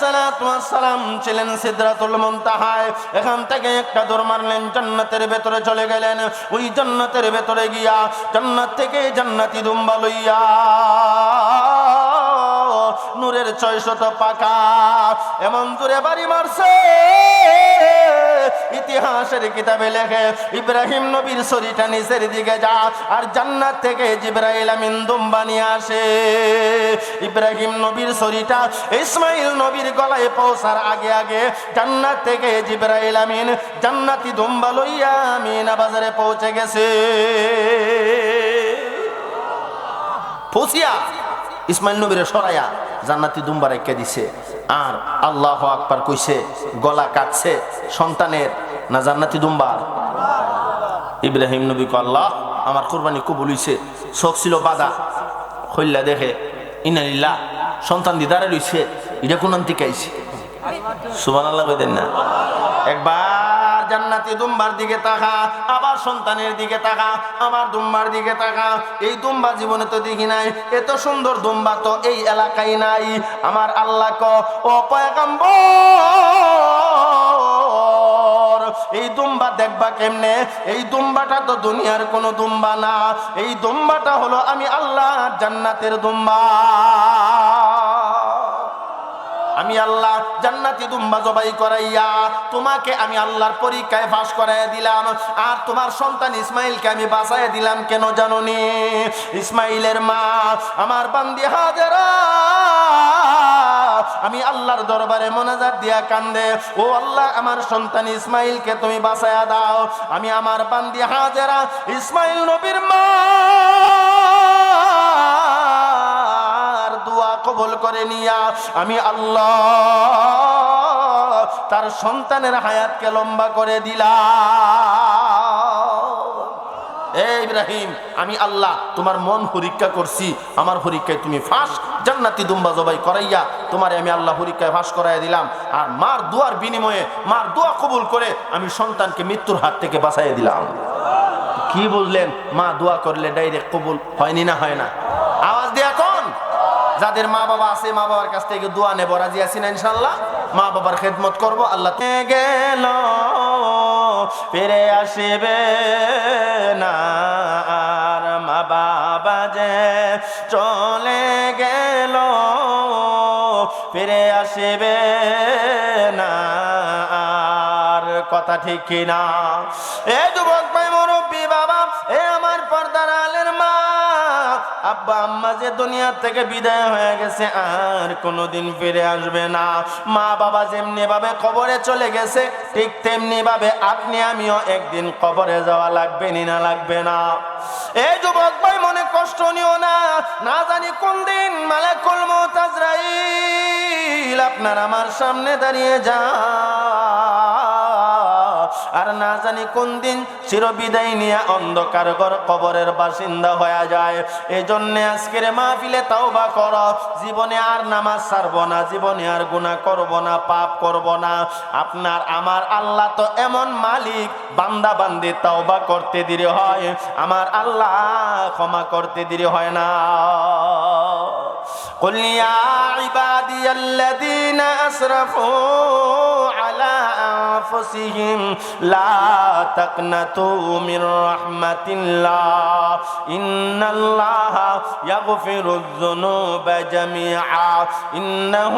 সালাম ছিলেন সিদ্ধাতুল মুনতাহায়। এখান থেকে একটা দৌড় মারলেন, জান্নাতের ভেতরে চলে গেলেন। ওই জান্নাতের ভেতরে গিয়া জান্নাত থেকে জান্নাতি দুম্বা লইয়া নূরের ছয় শত পাকা এমন দূরে বাড়ি মারছে। ইতিহাসের কিতাবে লেখে, ইব্রাহিম নবীর শরীরটা নিচের দিকে যা, আর জান্নাত থেকে জিব্রাইল আমিন দুম্বা নিয়ে আসে। ইব্রাহিম নবীর শরীরটা ইসমাইল নবীর গলায় পৌঁছার আগে আগে জান্নাত থেকে জিব্রাইল আমিন জান্নাতি দুম্বা লইয়া আমিনা বাজারে পৌঁছে গেছে। ফুসিয়া, ইসমাইল নবীরে সরাইয়া জান্নাতি দুম্বা রেখে দিছে। আর আল্লাহ আকবার কইছে, গলা কাটছে সন্তানের। না জান্নাতি দুম্বার? ইব্রাহিম নবী আল্লাহ, আমার কোরবানি কবুল হইছে। শখ ছিল বাদা। হইলা দেখে ইনালিল্লাহ সন্তান দিদারে লইছে। এটা কোন আইছে সুবান আল্লাহ না। একবার জান্নাতি দুম্বার দিকে তাকা, আবার সন্তানের দিকে তাকা, আবার দুম্বার দিকে তাকা। এই দুম্বা জীবনে তো দেখি নাই, এত সুন্দর দুম্বা তো এই এলাকায় নাই। আমার আল্লাহ ক, ও পয়গম্বর, এই দুম্বা দেখবা কেমনে? এই দুম্বাটা তো দুনিয়ার কোনো দুম্বা না। এই দুম্বাটা হলো আমি আল্লাহ জান্নাতের দুম্বা। আমি আল্লাহ জান্নাতি দুম্বা জবাই করাইয়া তোমাকে আমি আল্লাহর পরীক্ষায় ফাঁস করাইয়া দিলাম। আর তোমার সন্তান ইসমাইলকে আমি বাঁচাইয়া দিলাম কেন জাননি? ইসমাইলের মা, আমার বান্দি হাজারা, আমি আল্লাহর দরবারে মোনাজাত দিয়া কান্দে, ও আল্লাহ, আমার সন্তান ইসমাইলকে তুমি বাঁচাইয়া দাও। আমি আমার বান্দি হাজারা, ইসমাইল নবীর মা কবুল করে নিয়া আমি আল্লাহ তার সন্তানের হায়াতকে লম্বা করে দিলা এ ইব্রাহিম, আমি আল্লাহ তোমার মন পরীক্ষা করছি, আমার পরীক্ষায় তুমি ফাঁস, জান্নাতি দুম্বা জবাই করাইয়া তোমারে আমি আল্লাহ পরীক্ষায় ফাঁস করাইয়া দিলাম। আর মার দুয়ার বিনিময়ে, মার দোয়া কবুল করে আমি সন্তানকে মৃত্যুর হাত থেকে বাঁচাইয়া দিলাম। কি বললেন? মা দোয়া করলে ডাইরেক্ট কবুল হয়নি না হয় না? যাদের মা বাবা আছে, মা বাবার কাছ থেকে দোয়া নেব। রাজি আছি না ইনশাল্লাহ মা বাবার খেদমত করব, আল্লাহ গেল, ফিরে আসবে না। আর মা বাবা যে চলে গেল, ফিরে আসবে না। আর কথা ঠিক কিনা? এ যুবক ভাই মুরব্বী আব্বা, আম্মা যে দুনিয়া থেকে বিদায় হয়ে গেছে, আর কোনোদিন ফিরে আসবে না। মা বাবা যেমনি ভাবে কবরে চলে গেছে, ঠিক তেমনি ভাবে আপনি আমিও একদিন কবরে যাওয়া লাগবে নি না লাগবে না। এই যুবক ভাই, মনে কষ্ট নিও না। না জানি কোন দিন মালাকুল মউত আজরাইল আপনার আমার সামনে দাঁড়িয়ে যা আর না জানি কোন দিন চিরবিদায় নিয়ে অন্ধকার ঘর কবরের বাসিন্দা হয়ে যায় এই জন্য আজকের মাহফিলে তাওবা কর জীবনে আর নামাজ ছাড়ব না জীবনে আর গুনাহ করব না পাপ করব না আপনার আমার আল্লাহ তো এমন মালিক বান্দা বান্দি তাওবা করতে দেরি হয় আমার আল্লাহ ক্ষমা করতে দেরি হয় না قل يا عبادي الذين أسرفوا على أنفسهم لا تقنطوا من رحمة الله إن الله يغفر الذنوب جميعا إنه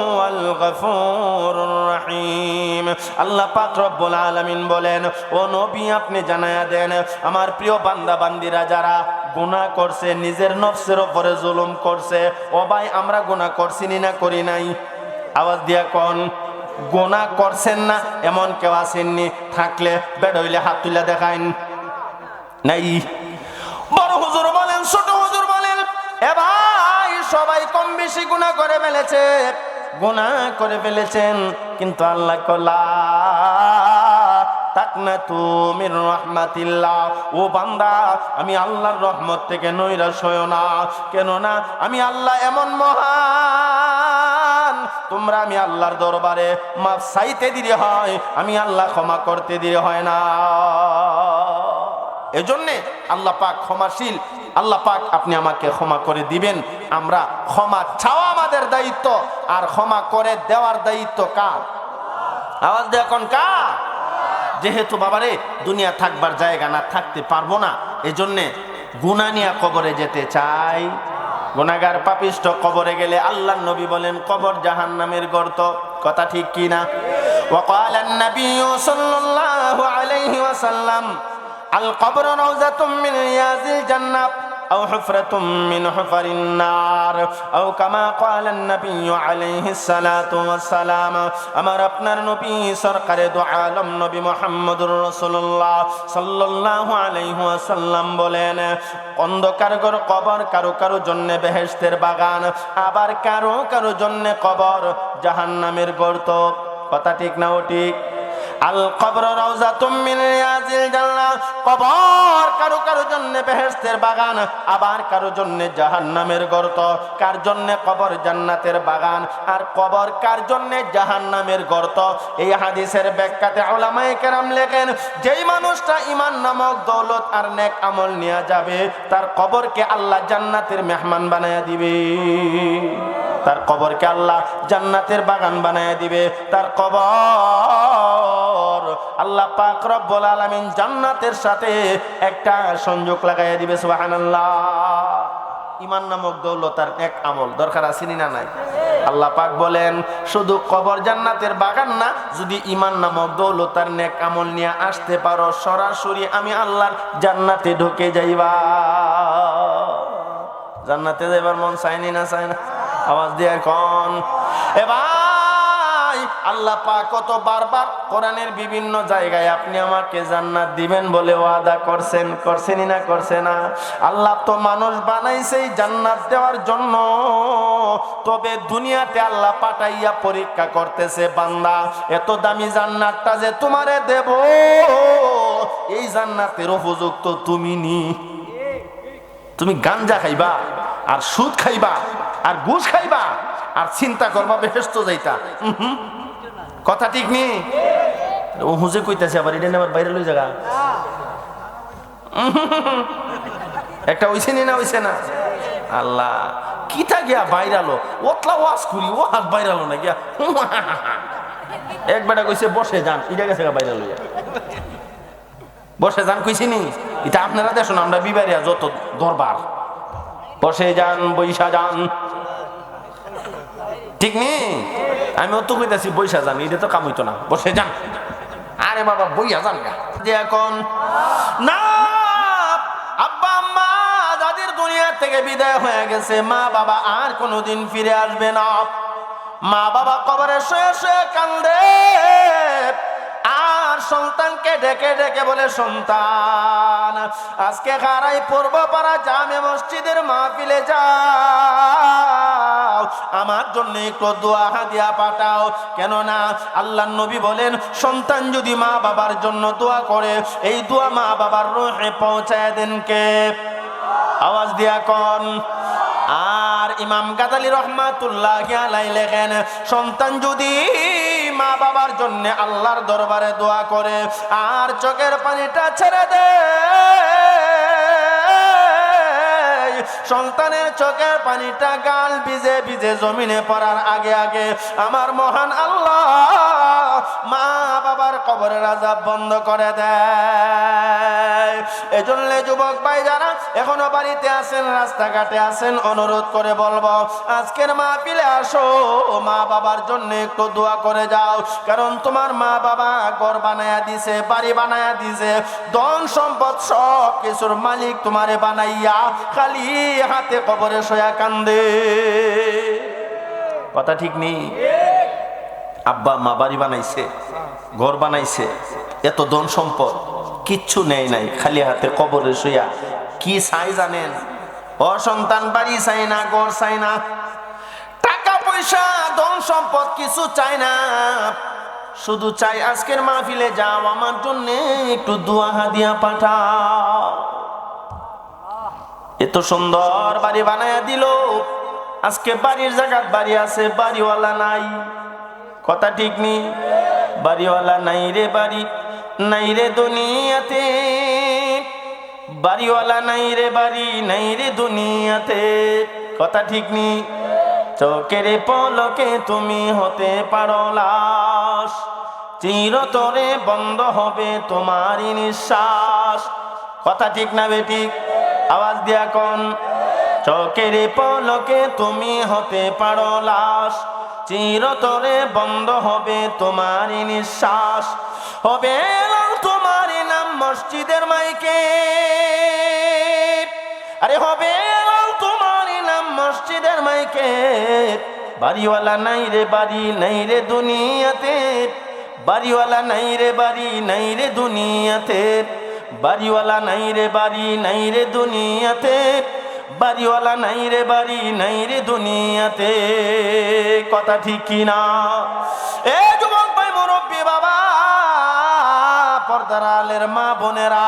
هو الغفور الرحيم আল্লাহ পাক রব্বুল আলামিন বলেন ও নবী আপনি জানায়া দেন আমার প্রিয় বান্দা বান্দিরা যারা গুনাহ করছে নিজের নফসের উপরে জুলুম করছে ও ভাই আমরা গুনাহ করছি নি না করি নাই আওয়াজ দিয়া কোন গোনা করছেন না, এমন কেউ আসেননি, থাকলে বেড হইলে হাত তুলে দেখাইন। নাই। বড় হুজুর বলেন, ছোট হুজুর বলেন, এ ভাই, সবাই কম বেশি গুনাহ করে ফেলেছে। গুনাহ করে ফেলেছেন, কিন্তু আল্লাহ কলা ও বান্দা, আমি আল্লাহর রহমত থেকে নৈরাশ হইও না, কেননা আমি আল্লাহ এমন মহান তোমরা আমি আল্লাহর দরবারে মাফ চাইতে দিলে হয়, আমি আল্লাহ ক্ষমা করতে দিলে হয় না। এজন্যে আল্লাহ পাক ক্ষমাশীল, আল্লাহ পাক আপনি আমাকে ক্ষমা করে দিবেন। আমরা ক্ষমা চাওয়া আমাদের দায়িত্ব, আর ক্ষমা করে দেওয়ার দায়িত্ব কার? আওয়াজ দিয়ে এখন কার? যেহেতু বাবারে দুনিয়া থাকবার জায়গা না, থাকতে পারব না, এজন্যে গুনা নিয়ে কবরে যেতে চাই। গুনাগার পাপিষ্ট কবরে গেলে আল্লাহ নবী বলেন কবর জাহান নামের গর্ত কথা ঠিক কি না وقال النبي صلى الله عليه وسلم القبر روزة من رياض الجنة أو حفرة من حفر النار أو كما قال النبي عليه الصلاة والسلام আমার আপনার নবী সরকারে দু আলম নবী মোহাম্মদুর রসুল্লাহ সাল্লাল্লাহু আলাইহি ওয়াসাল্লাম বলেন অন্ধকার ঘর কবর কারো কারো জন্য বেহেশতের বাগান আবার কারো কারো জন্য কবর জাহান্নামের গর্ত কথা ঠিক না ও ঠিক আল কবর রওজাতুম মিন রিয়াজিল জান্নাহ। কবর কারও কারও জন্য বেহেশতের বাগান, আবার কারও জন্য জাহান্নামের গর্ত। কার জন্য কবর জান্নাতের বাগান, আর কবর কার জন্য জাহান্নামের গর্ত? এই হাদিসের ব্যাখ্যাতে ওলামায়ে কেরাম লেখেন, যেই মানুষটা ইমান নামক দৌলত আর নেক আমল নিয়ে যাবে, তার কবরকে আল্লাহ জান্নাতের মেহমান বানায়া দিবে। তার কবরকে আল্লাহ জান্নাতের বাগান বানায় দিবে। তার কবর আল্লাহ পাক রব্বুল আলামিন জান্নাতের সাথে একটা সংযোগ লাগাইয়া দিবে, সুবহানাল্লাহ। ইমান নামক দৌলতার এক আমল, দরকার আসেনি না নাই? আল্লাহ পাক বলেন, শুধু কবর জান্নাতের বাগান না, যদি ইমান নামক দৌলতার নেক আমল নিয়ে আসতে পারো, সরাসরি আমি আল্লাহর জান্নাতে ঢুকে যাইবা। জান্নাতে যাইবার মন চাইনি না চাই না? আওয়াজ দিয়ে এখন এ ভাই, আল্লাহ পাক কত বারবার কোরআনের বিভিন্ন জায়গায় আপনি আমাকে জান্নাত দিবেন বলে ওয়াদা করছেন, করছেনই না, করছে না। আল্লাহ তো মানুষ বানাইছে জান্নাত দেওয়ার জন্য। তবে দুনিয়াতে আল্লাহ পাঠাইয়া পরীক্ষা করতেছে, বান্দা, এত দামি জান্নাতটা যে তোমারে দেব, এই জান্নাতের উপযুক্ত তুমি নি। তুমি গাঞ্জা খাইবা, আর সুদ খাইবা, আর ঘুষ খাইবা আর চিন্তা করবা বেহেস্ত যাইতা। কথা ঠিক নি? ও হুজে কইতাছে আবার, এটা আবার বাইরে লই জায়গা একটা হইছে নি না হইছে না? আল্লাহ, কিতা গিয়া বাইরালো? ওতলা ওয়াজ করি ও হাত বাইরালো না গিয়া। একবারে কইছে, বসে যান। এটা গেছে গা বাইরে লইয়া। বসে যান কইছি নি? এটা আপনারা দেখুন আমরা বিবারিয়া যত দরবার। বসে যান বৈশা যান। ঠিক নি? আমি অত কইতাছি বৈশা যান এটা তো কাম হইতো না। বসে যান। আরে বাবা, বইয়া যান যে এখন না, আব্বা, আম্মা, যাদের দুনিয়া থেকে বিদায় হয়ে গেছে, মা, বাবা আর কোনোদিন ফিরে আসবে না। মা, বাবা কবরে শুয়ে শুয়ে কান্দে। আর সন্তানকে ডেকে ডেকে বলে, সন্তান, আজকে খারাই পূর্ব পাড়া জামে মসজিদের মাহফিলে যাও আমার জন্য একটু দোয়া হাদিয়া পাঠাও। কেননা আল্লাহ নবী বলেন, সন্তান যদি মা বাবার জন্য দোয়া করে, এই দোয়া মা বাবার রোহে পৌঁছায় দেন কে? আওয়াজ দিয়া কন। আর ইমাম গাদালি রহমাতুল্লাহ আলাই লেখেন, সন্তান যদি মা বাবার জন্য আল্লাহর দরবারে দোয়া করে, আর চোখের পানিটা ছেড়ে দে সন্তানের চোখের পানিটা গাল ভিজে ভিজে জমিনে পড়ার আগে আগে আমার মহান আল্লাহ মা বাবার কবরের আজাব বন্ধ করে দেয়। এজন্য যুবক ভাই যারা এখনও বাড়িতে আছেন, রাস্তাঘাটে আছেন, অনুরোধ করে বলব, আজকের মা পিলে আসো মা বাবার জন্য একটু দোয়া করে যাও। কারণ তোমার মা বাবা ঘর বানায়া দিছে, বাড়ি বানায়া দিছে, ধন সম্পদ সব কিছুর মালিক তোমারে বানাইয়া খালি হাতে কবরে সয়া কান্দে। কথা ঠিক নেই? আব্বা, মা বাড়ি বানাইছে, ঘর বানাইছে, এত ধন সম্পদ, কিচ্ছু নেই নাই, খালি হাতে কবরে শুয়া কি চাই জানেন? অসন্তান বাড়ি চাই না, ঘর চাই না, টাকা পয়সা, ধন সম্পদ কিছু চাই না, শুধু চাই আজকের মাহফিলে যাও, আমার জন্য একটু দোয়া হাদিয়া পাঠাও। এত সুন্দর বাড়ি বানায়া দিল, আজকে বাড়ির জায়গার বাড়ি আছে, বাড়িওয়ালা নাই। কথা ঠিক নেই বাড়িওয়ালা নাই রে বাড়ি, নাই রে দুনিয়াতে। বাড়িওয়ালা নাই রে বাড়ি, নাই রে দুনিয়াতে। কথা ঠিক নেই চোখের পলকে তুমি হতে পারো লাশ। চিরতরে বন্ধ হবে তোমারই নিঃশ্বাস। কথা ঠিক না বেঠিক আওয়াজ দিয়া কোন। চোখের পলকে তুমি হতে পারো লাশ। চিরতরে বন্ধ হবে তোমারই নিঃশ্বাস। হবে লাল তোমারই নাম মসজিদের মাইকে। আরে হবে লাল তোমারই নাম মসজিদের মাইকে। বাড়িওয়ালা নাই রে বাড়ি, নাই রে দুনিয়াতে। বাড়িওয়ালা নাই রে বাড়ি, নাই রে দুনিয়াতে। বাড়িওয়ালা নাই রে বাড়ি, নাই রে দুনিয়াতে। বাড়িওয়ালা নাই রে, বাড়ি নাই রে দুনিয়াতে। কথা ঠিক কিনা এ যুবক ভাই, মুরব্বী বাবা, পর্দার আলের মা বোনেরা,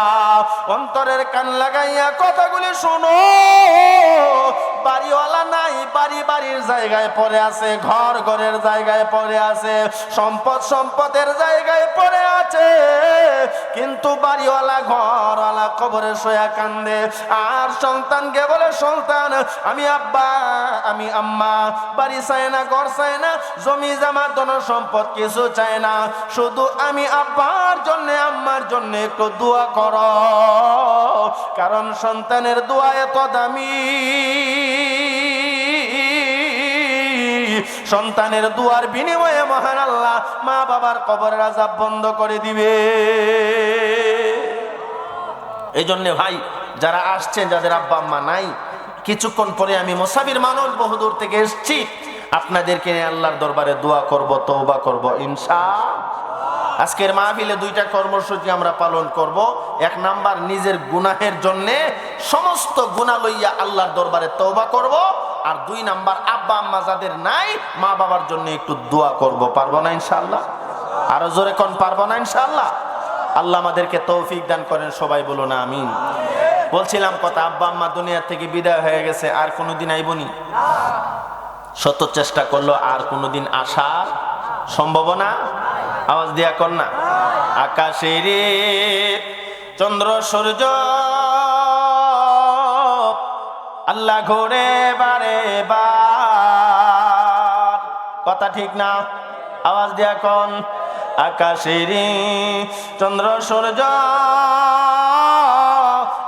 অন্তরের কান লাগাইয়া কথাগুলি শোনো। বাড়িওয়ালা নাই, বাড়ি বাড়ির জায়গায় পড়ে আছে, ঘর ঘরের জায়গায় পড়ে আছে, সম্পদ সম্পদের জায়গায় পড়ে আছে। কিন্তু বাড়িওয়ালা, ঘরওয়ালা কবরে শোয়া কান্দে, আর সন্তানকে বলে, সন্তান, আমি আব্বা, আমি আম্মা, বাড়ি চাই না, ঘর চাই না, জমি জামা, ধন সম্পদ কিছু চাই না, শুধু আমি আব্বার জন্য, আম্মার জন্য একটু দোয়া কর। কারণ সন্তানের দোয়া এত দামি। সন্তানের দুয়ার বিনিময়ে মহান আল্লাহ মা বাবার কবরের আজাব বন্ধ করে দিবে। এই জন্য ভাই, যারা আসছেন, যাদের আব্বা আম্মা নাই, কিছুক্ষণ পরে আমি মোসাবির মানুষ বহুদূর থেকে এসছি। আপনাদেরকে আল্লাহর দরবারে দোয়া করব তৌবা করব, ইনশা আজকের মাহফিলে দুইটা কর্মসূচি আমরা পালন করব। এক নাম্বার, নিজের গুনাহের জন্যে সমস্ত গুণা লইয়া আল্লাহর দরবারে তৌবা করব। আর দুই নাম্বার, আব্বা আম্মা যাদের নাই, মা বাবার জন্য একটু দোয়া করব। পারব না ইনশাআল্লাহ? আরও জোরে কোন পারব না ইনশাআল্লাহ? আল্লাহ আমাদেরকে তৌফিক দান করেন, সবাই বলো না আমিন। বলছিলাম কথা, আব্বা আম্মা দুনিয়া থেকে বিদায় হয়ে গেছে, আর কোনোদিন আইবনি? শত চেষ্টা করল, আর কোনোদিন আসার সম্ভাবনা আওয়াজ দিয়া না আকাশের চন্দ্র, সূর্য, আল্লাহ ঘোরে বারে বার। কথা ঠিক না? আওয়াজ দিয়া কন, আকাশের চন্দ্র, সূর্য,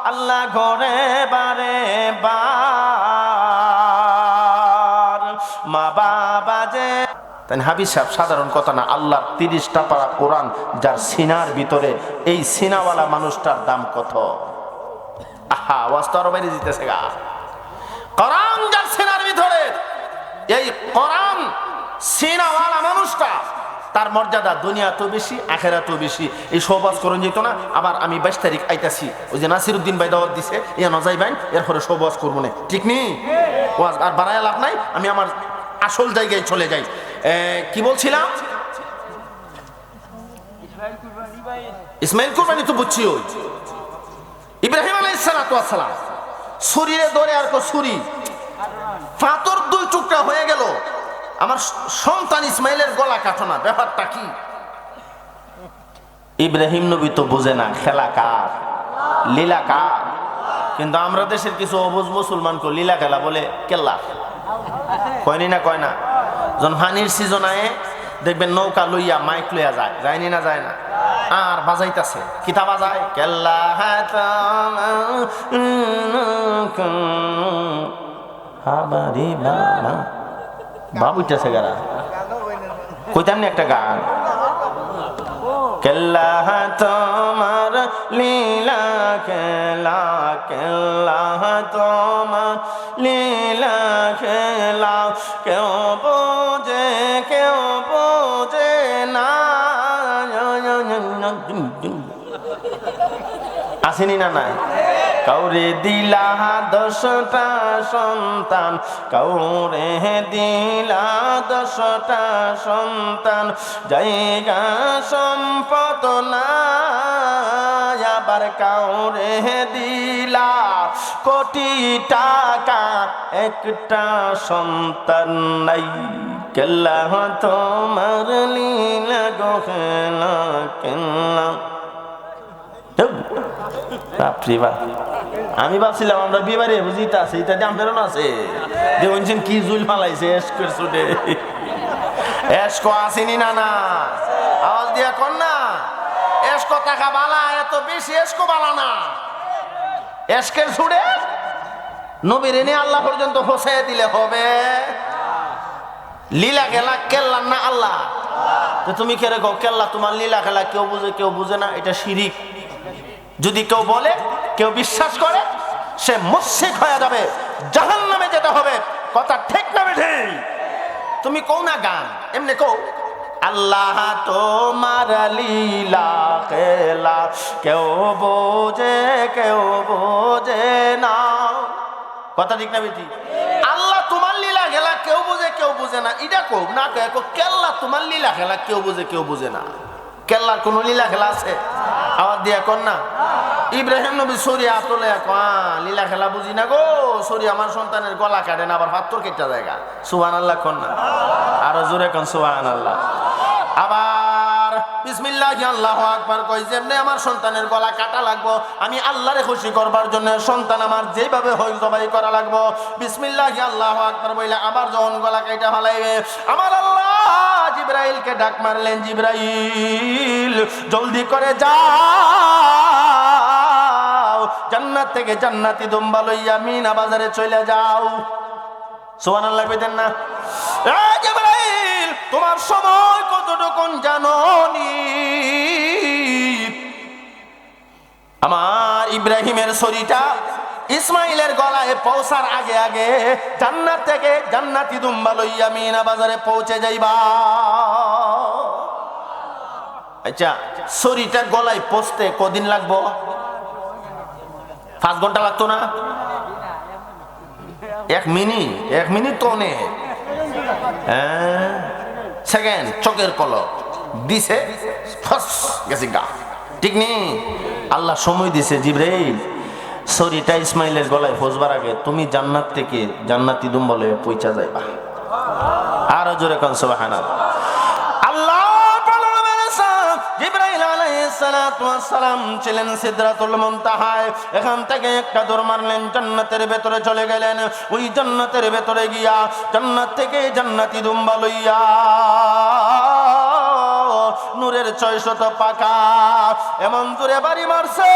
আল্লাহ ঘোরে বারে বার। মা বাবা যে তাই হাবিজ সাহেব সাধারণ কথা না আল্লাহর তিরিশটা পারা কোরআন যার সিনার ভিতরে এই সিনাওয়ালা মানুষটার দাম কত? আহা ওয়াজ তো আরও বাইরে দিতেছে গা। কোরআন যার সিনার ভিতরে এই কোরআন সিনাওয়ালা মানুষটা তার মর্যাদা দুনিয়া তো বেশি আখেরা তো বেশি। এই সৌবাস করুন যেত না আবার আমি বাইশ তারিখ আইতাছি ওই যে নাসির উদ্দিন ভাই দাওয়াত দিছে ইয়া নজাই বাইন এরপরে সৌবাস করব না। ঠিক নেই ওয়াজ আর বাড়ায় লাভ নাই আমি আমার আসল জায়গায় চলে যাই। কি বলছিলাম? ইসমাইল কুরবানি তো বুঝছি ওই। ইব্রাহিম আলাইসালাম শরীরে ধরে আর কো ছুরি। পাথর দুই টুকরা হয়ে গেল। আমার সন্তান ইসমাইলের গলা কাটো না ব্যাপারটা কি? ইব্রাহিম নবী তো বুঝে না খেলা কার? লীলা কার? কিন্তু আমরা দেশের কিছু অবুজ মুসলমানকে লীলা খেলা বলে কেল্লা। কয়নি না কয় না? যখন হানির সিজন আয়ে দেখবেন নৌকা লইয়া মাইক লইয়া যায়। যায়নি না যায় না? আর বাজাইতাছে। কিতা বাজায়? কেল্লা বাবা। বাবুইটাছে গারা কইতাম না একটা গান? কেল্লা তোমার লীলা খেলা কেল্লা তোমার লীলা। আসেনি না নাই? কাউরে দিলা দশটা সন্তান, কাউরে দিলা দশটা সন্তান, জায়গা সম্পদ না আবার কাউরে দিলা কোটি টাকা, একটা সন্তান নাই। কেল্লা তোমার লীলা গো খেলা কেল্লা বাপরে বাপ আমি ভাবছিলাম আমরা বিয়ে বাড়ি বুঝি তা আছে দাম ফেরন আছে। দেখুন কি জুল ফালাইছে এসকর সুটে এসকো আসেনি না না আওয়াজ দিয়া কর না। এসকো টাকা বালা, এত বেশি এসকো বালা না। এসকের ছুড়ে নবীর এনে আল্লাহ পর্যন্ত ফসাই দিলে হবে। লীলা খেলা কেল্লা না আল্লাহ। তুমি কে রেখো কেল্লা, তোমার লীলা খেলা কেউ বুঝে কেউ বুঝে না, এটা শিরিক। যদি কেউ বলে, কেউ বিশ্বাস করে, সে মুশিক হয়ে যাবে জাহান নামে যেতে হবে। কথা ঠিক না বেঠে তুমি কও না গান, এমনি কও। আল্লাহ তোমার লীলা খেলা, কেউ বোঝে কেউ বোঝে না। কথা ঠিক না বেটি আল্লাহ তোমার লীলা খেলা, কেউ বোঝে কেউ বোঝে না। এটা কো না কো কেল্লা তোমার লীলা খেলা, কেউ বোঝে কেউ বোঝে না। কেল্লার কোন লীলা খেলা আছে? আওয়াজ দিয়া কর না? ইব্রাহিম নবী সরিয়া তোলে লীলা খেলা বুঝি না গো? সরি আমার সন্তানের গলা কাটে না, আবার পাত্তর কেটে জায়গা সুহান আল্লাহ কন না? আরও জোরে কন সুহান আল্লাহ আবার বিসমিল্লাহ আল্লাহ আকবার কই যেমনি আমার সন্তানের গলা কাটা লাগবো, আমি আল্লাহরে খুশি করবার জন্য সন্তান আমার যেভাবে হয় জবাই করা লাগবো। বিসমিল্লাহ আল্লাহ আকবার বইলে আবার যখন গলা কাটা ফালাইবে, আমার আল্লাহ জিব্রাইলকে ডাক মারলেন জিব্রাইল, জলদি করে যাও। জান্নাত থেকে জান্নাতি দুম্বা লইয়া মিনা বাজারে চলে যাও। সোহান আল্লাহ কইতেন না? তোমার সময় কতটুকুন জানো নি? আমার ইব্রাহিমের শরীরটা ইসমাইলের গলায় পৌঁছার আগে আগে জান্নাত থেকে জান্নাতি দুম্বা লইয়া মিনা বাজারে পৌঁছে যাইবা। আচ্ছা শরীরটা গলায় পৌঁছতে কদিন লাগবো? পাঁচ ঘণ্টা লাগতো না? এক মিনিট এক মিনিট তো অনেক। সেকেন্ড, চোখের পলক দিছে ঠিক নেই? আল্লাহ সময় দিছে, জিব্রাইল। শরীরটা ইসমাইলের গলায় ফসবার আগে তুমি জান্নাত থেকে জান্নাতি দুম্বলে পৌঁছা যাইবা। আরও জোরে কন ওয়াস সালাম ছিলেন মুনতাহায়। এখান থেকে একটা মারলেন ভেতরে চলে গেলেন। ওই জান্নাতের ভেতরে গিয়া জান্নাত থেকে জান্নাতি নূরের ছয়শত পাকা এমন দূরে বাড়ি মারছে।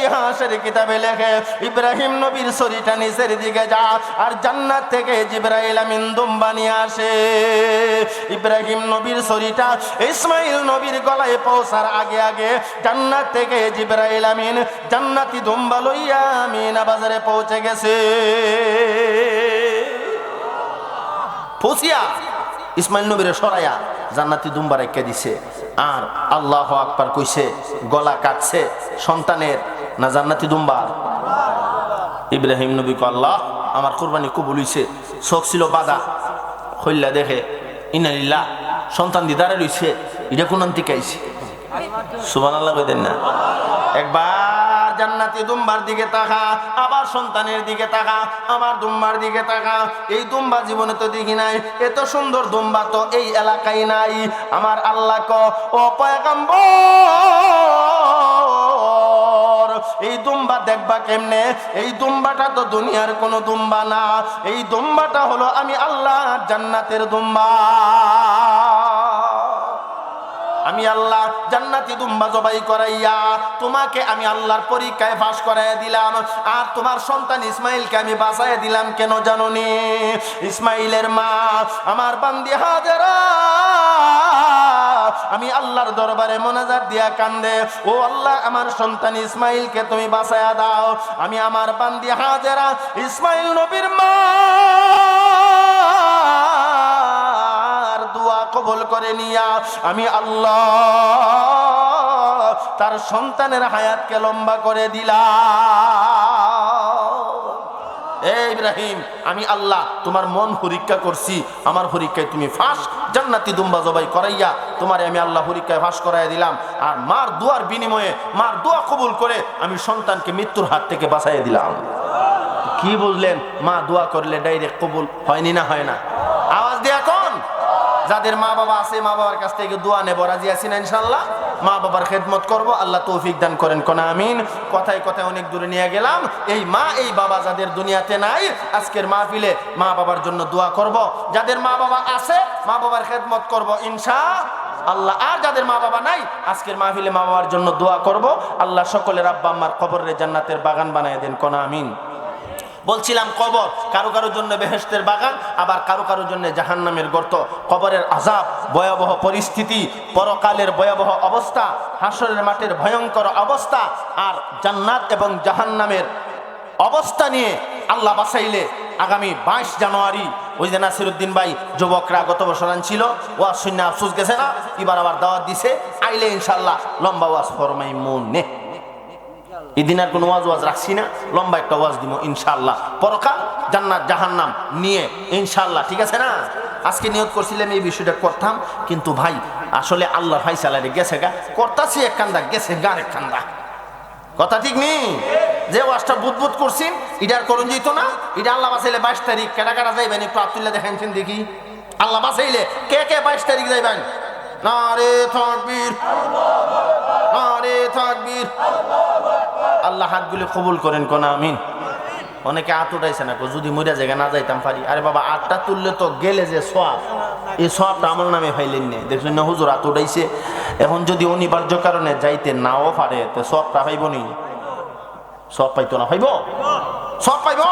ইতিহাসের কিতাবে লেখে, ইব্রাহিম নবীর শরীরটা নিচের দিকে যা, আর জান্নাত থেকে জিব্রাইল আমিন দুম্বা নিয়ে আসে। ইব্রাহিম নবীর শরীরটা ইসমাইল নবীর গলায় পৌঁছার আগে আগে জান্নাত থেকে জিব্রাইল আমিন জান্নাতি দুম্বা লইয়া আমিনা বাজারে পৌঁছে গেছে। পৌঁছিয়া ইসমাইল নবীর সরাইয়া জান্নাতি দুম্বা রেখে দিছে। আর আল্লাহ আকবার কইছে, গলা কাটছে, সন্তানের না জান্নাতি দুম্বার ইব্রাহিম নবী কো আল্লাহ, আমার কোরবানি কবুল হইছে, শোক ছিল বাধা হইলা দেখে ইনালিল্লাহ সন্তান দিদারে রইছে, এটা কোন থেকে আইছে? সুবান আল্লাহ কইতেন না। একবার জান্নাতি দুম্বার দিকে তাকা, আবার সন্তানের দিকে তাকা, আবার দুম্বার দিকে তাকা। এই দুম্বা জীবনে তো দেখি নাই, এত সুন্দর দুম্বা তো এই এলাকায় নাই। আমার আল্লাহ ক ও পয়গাম্বর এই দুম্বা দেখবা কেমনে? এই দুম্বাটা তো দুনিয়ার কোনো দুম্বা না। এই দুম্বাটা হলো আমি আল্লাহ জান্নাতের দুম্বা। আমি আল্লাহ জান্নাতি দুম্বা জবাই করাইয়া তোমাকে আমি আল্লাহর পরীক্ষায় ফাঁস করাই দিলাম। আর তোমার সন্তান ইসমাইলকে আমি বাঁচাই দিলাম কেন জাননি? ইসমাইলের মা, আমার বান্দি হাজারা আমি আল্লাহর দরবারে মোনাজাত দিয়া কান্দে। ও আল্লাহ, আমার সন্তান ইসমাইলকে তুমি বাঁচায়া দাও। আমি আমার বান্দি হাজারা ইসমাইল নবীর মা। দোয়া কবল করে নিয়া আমি আল্লাহ তার সন্তানের হায়াতকে লম্বা করে দিলা এ ইব্রাহিম, আমি আল্লাহ তোমার মন পরীক্ষা করছি, আমার পরীক্ষায় তুমি ফাঁস জান্নাতি দুম্বা জবাই করাইয়া তোমার আমি আল্লাহ পরীক্ষায় ভাস করাই দিলাম। আর মার দুয়ার বিনিময়ে, মার দোয়া কবুল করে আমি সন্তানকে মৃত্যুর হাত থেকে বাঁচাই দিলাম। কি বুঝলেন মা দোয়া করলে ডাইরেক্ট কবুল হয়নি না হয় না? আওয়াজ দেয়া এখন যাদের মা বাবা আছে, মা বাবার কাছ থেকে দোয়া নেব, রাজি আছি না ইনশাল্লাহ? মা বাবার খেদমত করব, আল্লাহ তৌফিক দান করেন, কোন আমিন। কথায় কথায় অনেক দূরে নিয়ে গেলাম। এই মা, এই বাবা যাদের দুনিয়াতে নাই, আজকের মাহফিলে মা বাবার জন্য দোয়া করব। যাদের মা বাবা আছে, মা বাবার খেদমত করব, ইনশা আল্লাহ। আর যাদের মা বাবা নাই, আজকের মাহফিলে মা বাবার জন্য দোয়া করব। আল্লাহ সকলের আব্বা আম্মার কবরের জান্নাতের বাগান বানায় দেন, কোন আমিন। বলছিলাম কবর, কারও কারোর জন্য বেহেস্তের বাগান, আবার কারও কারোর জন্য জাহান্নামের গর্ত। কবরের আজাব ভয়াবহ পরিস্থিতি, পরকালের ভয়াবহ অবস্থা, হাসরের মাঠের ভয়ঙ্কর অবস্থা, আর জান্নাত এবং জাহান্নামের অবস্থা নিয়ে আল্লাহ বাসাইলে আগামী বাইশ জানুয়ারি, ওই যে নাসিরুদ্দিন ভাই যুবকরা গত বছর ছিল ওয়াজ শূন্য আফসুস গেছে না, এবার আবার দাওয়াত দিছে, আইলে ইনশাল্লাহ লম্বা ওয়াজ ফরমাই মনে এদিন কোনো ওয়াজ ওয়াজ রাখছি না, লম্বা একটা ওয়াজ দিব ইনশাল্লাহ পরকাল জান্নাত, জাহান্নাম নিয়ে ইনশাল্লাহ ঠিক আছে না? আজকে নিয়োগ করছিলাম এই বিষয়টা করতাম, কিন্তু ভাই, আসলে আল্লাহ ভাই স্যালারি গেছে গা। করতাছি এক কান্দা, গেছে গার এক কান্দা। কথা ঠিক নেই? যে ওয়াজটা বুদবুদ করছেন ইটার করুন যেত না। এটা আল্লাহ বাসাইলে বাইশ তারিখ কেটা কাটা যাইবেন একটু আবদুল্লাহ দেখাইছেন দেখি। আল্লাহ বাসাইলে কে কে বাইশ তারিখ যাইবেন? না রে থাকবীর। না রে থাকবীর আল্লাহ হাতগুলি কবুল করেন কোন আমিন। অনেকে আট উঠাইছে না যদি মরিয়া জায়গা না যাইতাম পারি। আরে বাবা, আটটা তুললে তো গেলে যে সব। এই সবটা আমার নামে ফাইলেন নে। দেখছেন না হুজুর আট উঠাইছে। এখন যদি অনিবার্য কারণে যাইতে নাও পারে, তো সবটা পাইব নি? সব পাইতো না, পাইব? সব পাইব?